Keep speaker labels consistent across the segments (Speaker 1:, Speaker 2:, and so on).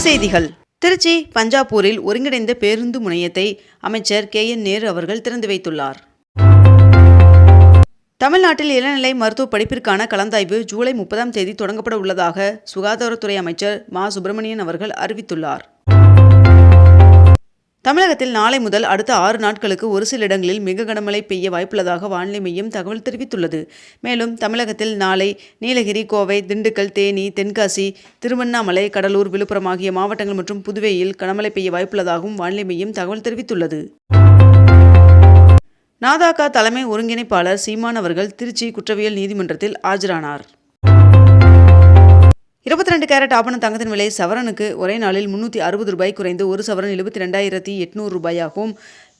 Speaker 1: செய்திகள். திருச்சி பஞ்சாபூரில் ஒருங்கிணைந்த பேருந்து முனையத்தை அமைச்சர் கே. என். நேரு அவர்கள் திறந்து வைத்துள்ளார். தமிழ்நாட்டில் இளநிலை மருத்துவ படிப்பிற்கான கலந்தாய்வு ஜூலை முப்பதாம் தேதி தொடங்கப்பட உள்ளதாக சுகாதாரத்துறை அமைச்சர் மா. சுப்பிரமணியன் அவர்கள் அறிவித்துள்ளார். தமிழகத்தில் நாளை முதல் அடுத்த ஆறு நாட்களுக்கு ஒரு சில இடங்களில் மிக கனமழை பெய்ய வாய்ப்புள்ளதாக வானிலை மையம் தகவல் தெரிவித்துள்ளது. மேலும் தமிழகத்தில் நாளை நீலகிரி கோவை திண்டுக்கல் தேனி தென்காசி திருவண்ணாமலை கடலூர் விழுப்புரம் ஆகிய மாவட்டங்கள் மற்றும் புதுவையில் கனமழை பெய்ய வாய்ப்புள்ளதாகவும் வானிலை மையம் தகவல் தெரிவித்துள்ளது. நாதாக்கா தலைமை ஒருங்கிணைப்பாளர் சீமான் அவர்கள் திருச்சி குற்றவியல் நீதிமன்றத்தில் ஆஜரானார். இருபத்தி ரெண்டு கேரட் ஆபண தங்கத்தின் விலை சவரனுக்கு ஒரே நாளில் முன்னூற்றி அறுபது ரூபாய் குறைந்து ஒரு சவரன் எழுபத்தி ரெண்டாயிரத்தி எட்நூறு ரூபாயாகவும்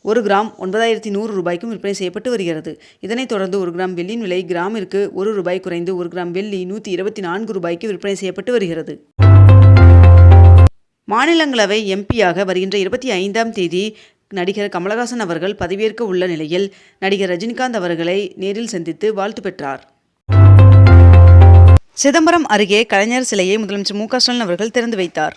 Speaker 1: ஒரு கிராம் ஒன்பதாயிரத்தி நூறு ரூபாய்க்கும் விற்பனை செய்யப்பட்டு வருகிறது. இதனைத் தொடர்ந்து ஒரு கிராம் வெள்ளியின் விலை கிராமிற்கு ஒரு ரூபாய் குறைந்து ஒரு கிராம் வெள்ளி நூற்றி இருபத்தி நான்கு ரூபாய்க்கு விற்பனை செய்யப்பட்டு வருகிறது. மாநிலங்களவை எம்பியாக வருகின்ற இருபத்தி ஐந்தாம் தேதி நடிகர் கமலஹாசன் அவர்கள் பதவியேற்க உள்ள நிலையில் நடிகர் ரஜினிகாந்த் அவர்களை நேரில் சந்தித்து வாழ்த்து பெற்றார். சிதம்பரம் அருகே கலைஞர் சிலையை முதலமைச்சர் மு க ஸ்டாலின் அவர்கள் திறந்து வைத்தார்.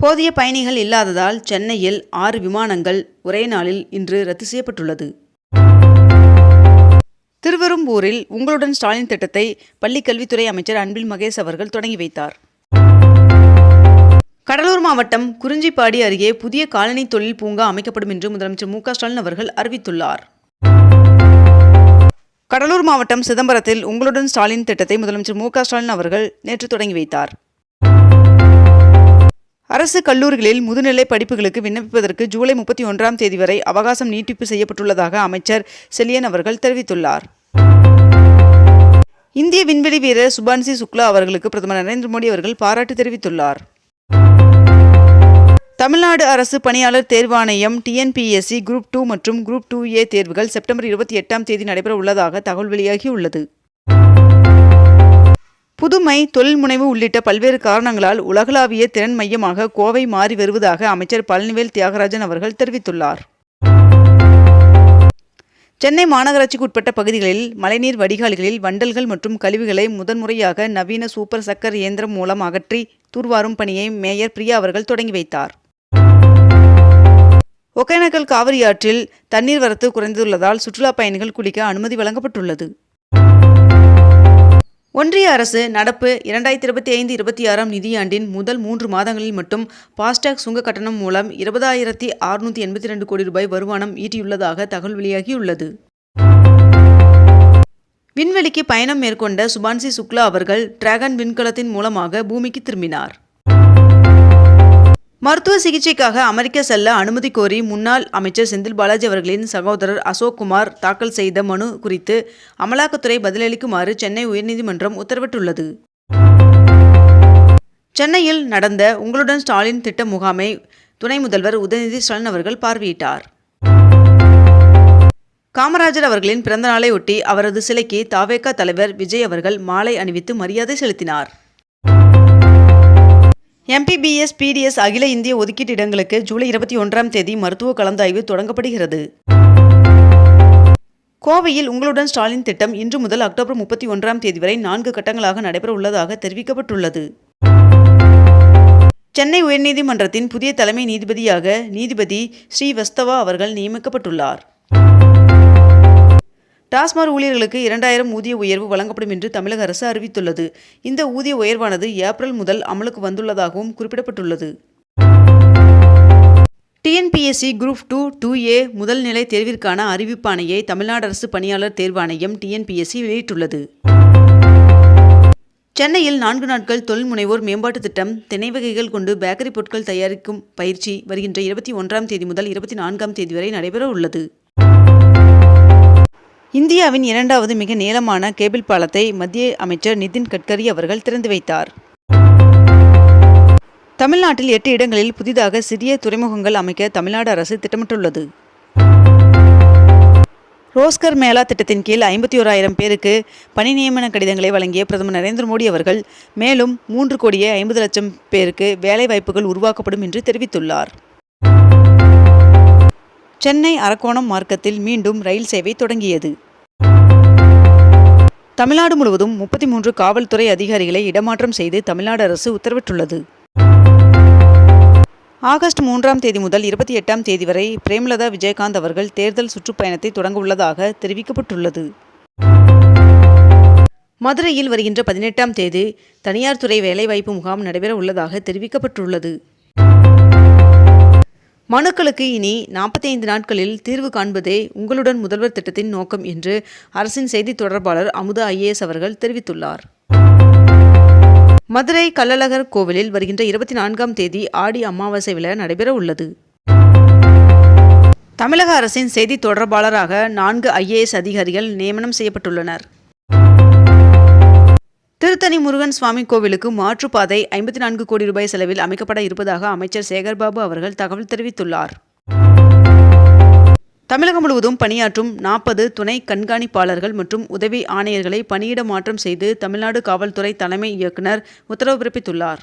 Speaker 1: போதிய பயணிகள் இல்லாததால் சென்னையில் ஆறு விமானங்கள் ஒரே நாளில் இன்று ரத்து செய்யப்பட்டுள்ளது. திருவெரும்பூரில் உங்களுடன் ஸ்டாலின் திட்டத்தை பள்ளிக்கல்வித்துறை அமைச்சர் அன்பில் மகேஷ் அவர்கள் தொடங்கி வைத்தார். கடலூர் மாவட்டம் குறிஞ்சிப்பாடி அருகே புதிய காலனி தொழில் பூங்கா அமைக்கப்படும் என்று முதலமைச்சர் மு க ஸ்டாலின் அவர்கள் அறிவித்துள்ளார். கடலூர் மாவட்டம் சிதம்பரத்தில் உங்களுடன் ஸ்டாலின் திட்டத்தை முதலமைச்சர் மு ஸ்டாலின் அவர்கள் நேற்று தொடங்கி வைத்தார். அரசு கல்லூரிகளில் முதுநிலை படிப்புகளுக்கு விண்ணப்பிப்பதற்கு ஜூலை முப்பத்தி ஒன்றாம் தேதி வரை அவகாசம் நீட்டிப்பு செய்யப்பட்டுள்ளதாக அமைச்சர் செலியன் அவர்கள் தெரிவித்துள்ளார். இந்திய விண்வெளி வீரர் சுபான்சி சுக்லா அவர்களுக்கு பிரதமர் நரேந்திர மோடி அவர்கள் பாராட்டு தெரிவித்துள்ளார். தமிழ்நாடு அரசு பணியாளர் தேர்வாணையம் டிஎன்பிஎஸ்சி குரூப் டூ மற்றும் குரூப் டூ ஏ தேர்வுகள் செப்டம்பர் இருபத்தி எட்டாம் தேதி நடைபெற உள்ளதாக தகவல் வெளியாகியுள்ளது. புதுமை தொழில் முனைவு உள்ளிட்ட பல்வேறு காரணங்களால் உலகளாவிய திறன் மையமாக கோவை மாறி வருவதாக அமைச்சர் பழனிவேல் தியாகராஜன் அவர்கள் தெரிவித்துள்ளார். சென்னை மாநகராட்சிக்கு உட்பட்ட பகுதிகளில் மழைநீர் வடிகால்களில் வண்டல்கள் மற்றும் கழிவுகளை முதன்முறையாக நவீன சூப்பர் சக்கர் இயந்திரம் மூலம் அகற்றி தூர்வாரும் பணியை மேயர் பிரியா அவர்கள் தொடங்கி வைத்தார். ஒகேனக்கல் காவிரி ஆற்றில் தண்ணீர் வரத்து குறைந்துள்ளதால் சுற்றுலா பயணிகள் குளிக்க அனுமதி வழங்கப்பட்டுள்ளது. ஒன்றிய அரசு நடப்பு இரண்டாயிரத்தி இருபத்தி ஐந்து இருபத்தி ஆறாம் நிதியாண்டின் முதல் மூன்று மாதங்களில் மட்டும் பாஸ்டாக் சுங்க கட்டணம் மூலம் இருபதாயிரத்தி அறுநூற்றி எண்பத்தி ரெண்டு கோடி ரூபாய் வருமானம் ஈட்டியுள்ளதாக தகவல் வெளியாகியுள்ளது. விண்வெளிக்கு பயணம் மேற்கொண்ட சுபான்சி சுக்லா அவர்கள் டிராகன் விண்கலத்தின் மூலமாக பூமிக்கு திரும்பினார். மருத்துவ சிகிச்சைக்காக அமெரிக்க செல்ல அனுமதி கோரி முன்னாள் அமைச்சர் செந்தில் பாலாஜி அவர்களின் சகோதரர் அசோக் குமார் தாக்கல் செய்த மனு குறித்து அமலாக்கத்துறை பதிலளிக்குமாறு சென்னை உயர்நீதிமன்றம் உத்தரவிட்டுள்ளது. சென்னையில் நடந்த உங்களுடன் ஸ்டாலின் திட்ட முகாமை துணை முதல்வர் உதயநிதி ஸ்டாலின் அவர்கள் பார்வையிட்டார். காமராஜர் அவர்களின் பிறந்தநாளை ஒட்டி அவரது சிலைக்கு தாவேகா தலைவர் விஜய் அவர்கள் மாலை அணிவித்து மரியாதை செலுத்தினார். எம்பிபிஎஸ் பிடிஎஸ் அகில இந்திய ஒதுக்கீட்டு இடங்களுக்கு ஜூலை இருபத்தி ஒன்றாம் தேதி மருத்துவ கலந்தாய்வு தொடங்கப்படுகிறது. கோவையில் உங்களுடன் ஸ்டாலின் திட்டம் இன்று முதல் அக்டோபர் முப்பத்தி ஒன்றாம் தேதி வரை நான்கு கட்டங்களாக நடைபெற உள்ளதாக தெரிவிக்கப்பட்டுள்ளது. சென்னை உயர்நீதிமன்றத்தின் புதிய தலைமை நீதிபதியாக நீதிபதி ஸ்ரீவஸ்தவா அவர்கள் நியமிக்கப்பட்டுள்ளார். டாஸ்மாக் ஊழியர்களுக்கு இரண்டாயிரம் ஊதிய உயர்வு வழங்கப்படும் என்று தமிழக அரசு அறிவித்துள்ளது. இந்த ஊதிய உயர்வானது ஏப்ரல் முதல் அமலுக்கு வந்துள்ளதாகவும் குறிப்பிடப்பட்டுள்ளது. TNPSC group two two A முதல் நிலை தேர்விற்கான அறிவிப்பாணையை தமிழ்நாடு அரசு பணியாளர் தேர்வாணையம் டிஎன்பிஎஸ்சி வெளியிட்டுள்ளது. சென்னையில் நான்கு நாட்கள் தொழில் முனைவோர் மேம்பாட்டு திட்டம் திணை வகைகள் கொண்டு பேக்கரி பொருட்கள் தயாரிக்கும் பயிற்சி வருகின்ற இருபத்தி ஒன்றாம் தேதி முதல் இருபத்தி நான்காம் தேதி வரை நடைபெற உள்ளது இந்தியாவின் இரண்டாவது மிக நீளமான கேபிள் பாலத்தை மத்திய அமைச்சர் நிதின் கட்கரி அவர்கள் திறந்து வைத்தார். தமிழ்நாட்டில் எட்டு இடங்களில் புதிதாக சிறிய துறைமுகங்கள் அமைக்க தமிழ்நாடு அரசு திட்டமிட்டுள்ளது. ரோஸ்கர் மேளா திட்டத்தின் கீழ் ஐம்பத்தி ஓராயிரம் பேருக்கு பணி நியமன கடிதங்களை வழங்கிய பிரதமர் நரேந்திர மோடி அவர்கள் மேலும் மூன்று கோடியே ஐம்பது லட்சம் பேருக்கு வேலை வாய்ப்புகள் உருவாக்கப்படும் என்று தெரிவித்துள்ளார். சென்னை அரக்கோணம் மார்க்கத்தில் மீண்டும் ரயில் சேவை தொடங்கியது. தமிழ்நாடு முழுவதும் முப்பத்தி மூன்று காவல்துறை அதிகாரிகளை இடமாற்றம் செய்து தமிழ்நாடு அரசு உத்தரவிட்டுள்ளது. ஆகஸ்ட் மூன்றாம் தேதி முதல் இருபத்தி எட்டாம் தேதி வரை பிரேமலதா விஜயகாந்த் அவர்கள் தேர்தல் சுற்றுப்பயணத்தை தொடங்க உள்ளதாக தெரிவிக்கப்பட்டுள்ளது. மதுரையில் வருகின்ற பதினெட்டாம் தேதி தனியார் துறை வேலைவாய்ப்பு முகாம் நடைபெற உள்ளதாக தெரிவிக்கப்பட்டுள்ளது. மனுக்களுக்கு இனி நாற்பத்தி ஐந்து நாட்களில் தீர்வு காண்பதே உங்களுடன் முதல்வர் திட்டத்தின் நோக்கம் என்று அரசின் செய்தி தொடர்பாளர் அமுதா ஐஏஎஸ் அவர்கள் தெரிவித்துள்ளார். மதுரை கள்ளழகர் கோவிலில் வருகின்ற இருபத்தி நான்காம் தேதி ஆடி அமாவாசை விழா நடைபெற உள்ளது. தமிழக அரசின் செய்தி தொடர்பாளராக நான்கு ஐஏஎஸ் அதிகாரிகள் நியமனம் செய்யப்பட்டுள்ளனர். திருத்தணி முருகன் சுவாமி கோவிலுக்கு மாற்றுப்பாதை ஐம்பத்தி நான்கு கோடி ரூபாய் செலவில் அமைக்கப்பட இருப்பதாக அமைச்சர் சேகர்பாபு அவர்கள் தகவல் தெரிவித்துள்ளார். தமிழகம் முழுவதும் பணியாற்றும் நாற்பது துணை கண்காணிப்பாளர்கள் மற்றும் உதவி ஆணையர்களை பணியிட மாற்றம் செய்து தமிழ்நாடு காவல்துறை தலைமை இயக்குனர் உத்தரவு பிறப்பித்துள்ளார்.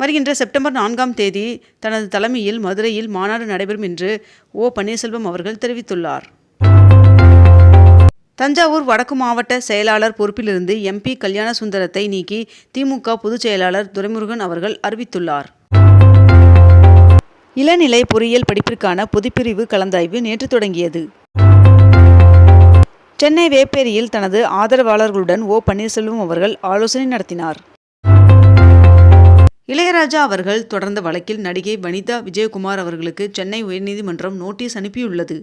Speaker 1: வருகின்ற செப்டம்பர் நான்காம் தேதி தனது தலைமையில் மதுரையில் மாநாடு நடைபெறும் என்று ஓ பன்னீர்செல்வம் அவர்கள் தெரிவித்துள்ளார். தஞ்சாவூர் வடக்கு மாவட்ட செயலாளர் பொறுப்பிலிருந்து எம்பி கல்யாண சுந்தரத்தை நீக்கி திமுக பொதுச் செயலாளர் துரைமுருகன் அவர்கள் அறிவித்துள்ளார். இளநிலை பொறியியல் படிப்பிற்கான பொதுப்பிரிவு கலந்தாய்வு நேற்று தொடங்கியது. சென்னை வேப்பேரியில் தனது ஆதரவாளர்களுடன் ஓ பன்னீர்செல்வம் அவர்கள் ஆலோசனை நடத்தினார். இளையராஜா அவர்கள் தொடர்ந்த வழக்கில் நடிகை வனிதா விஜயகுமார் அவர்களுக்கு சென்னை உயர்நீதிமன்றம் நோட்டீஸ் அனுப்பியுள்ளது.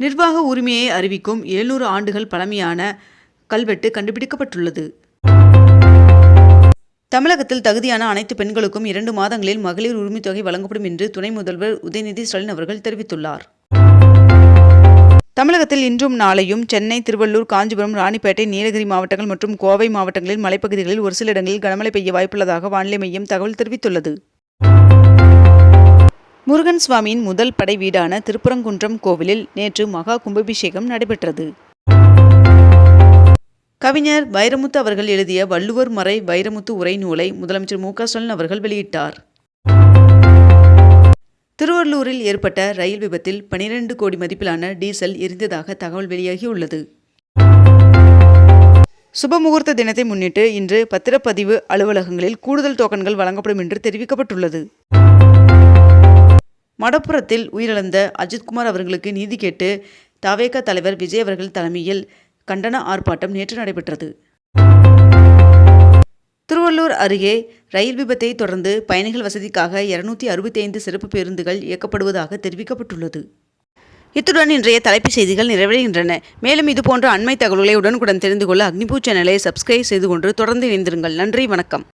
Speaker 1: நிர்வாக உரிமையை அறிவிக்கும் எழுநூறு ஆண்டுகள் பழமையான கல்வெட்டு கண்டுபிடிக்கப்பட்டுள்ளது. தமிழகத்தில் தகுதியான அனைத்து பெண்களுக்கும் இரண்டு மாதங்களில் மகளிர் உரிமைத் தொகை வழங்கப்படும் என்று துணை முதல்வர் உதயநிதி ஸ்டாலின் அவர்கள் தெரிவித்துள்ளார். தமிழகத்தில் இன்றும் நாளையும் சென்னை திருவள்ளூர் காஞ்சிபுரம் ராணிப்பேட்டை நீலகிரி மாவட்டங்கள் மற்றும் கோவை மாவட்டங்களில் மலைப்பகுதிகளில் ஒரு சில இடங்களில் கனமழை பெய்ய வாய்ப்புள்ளதாக வானிலை மையம் தகவல் தெரிவித்துள்ளது. முருகன் சுவாமியின் முதல் படை வீடான திருப்பரங்குன்றம் கோவிலில் நேற்று மகா கும்பாபிஷேகம் நடைபெற்றது. கவிஞர் வைரமுத்து அவர்கள் எழுதிய வள்ளுவர் மறை வைரமுத்து உரை நூலை முதலமைச்சர் மு ஸ்டாலின் அவர்கள் வெளியிட்டார். திருவள்ளூரில் ஏற்பட்ட ரயில் விபத்தில் பனிரெண்டு கோடி மதிப்பிலான டீசல் எரிந்ததாக தகவல் வெளியாகியுள்ளது. சுபமுகூர்த்த தினத்தை முன்னிட்டு இன்று பத்திரப்பதிவு அலுவலகங்களில் கூடுதல் டோக்கன்கள் வழங்கப்படும் என்று தெரிவிக்கப்பட்டுள்ளது. மடப்புறத்தில் உயிரிழந்த அஜித்குமார் அவர்களுக்கு நீதி கேட்டு தவேக தலைவர் விஜய் அவர்கள் தலைமையில் கண்டன ஆர்ப்பாட்டம் நேற்று நடைபெற்றது. திருவள்ளூர் அருகே ரயில் விபத்தை தொடர்ந்து பயணிகள் வசதிக்காக இருநூத்தி அறுபத்தி ஐந்து சிறப்பு பேருந்துகள் இயக்கப்படுவதாக தெரிவிக்கப்பட்டுள்ளது. இத்துடன் இன்றைய தலைப்புச் செய்திகள் நிறைவடைகின்றன. மேலும் இதுபோன்ற அண்மை தகவல்களை உடனுக்குடன் தெரிந்து கொள்ள அக்னிபூ சேனலை சப்ஸ்கிரைப் செய்து கொண்டு தொடர்ந்து இணைந்திருங்கள். நன்றி வணக்கம்.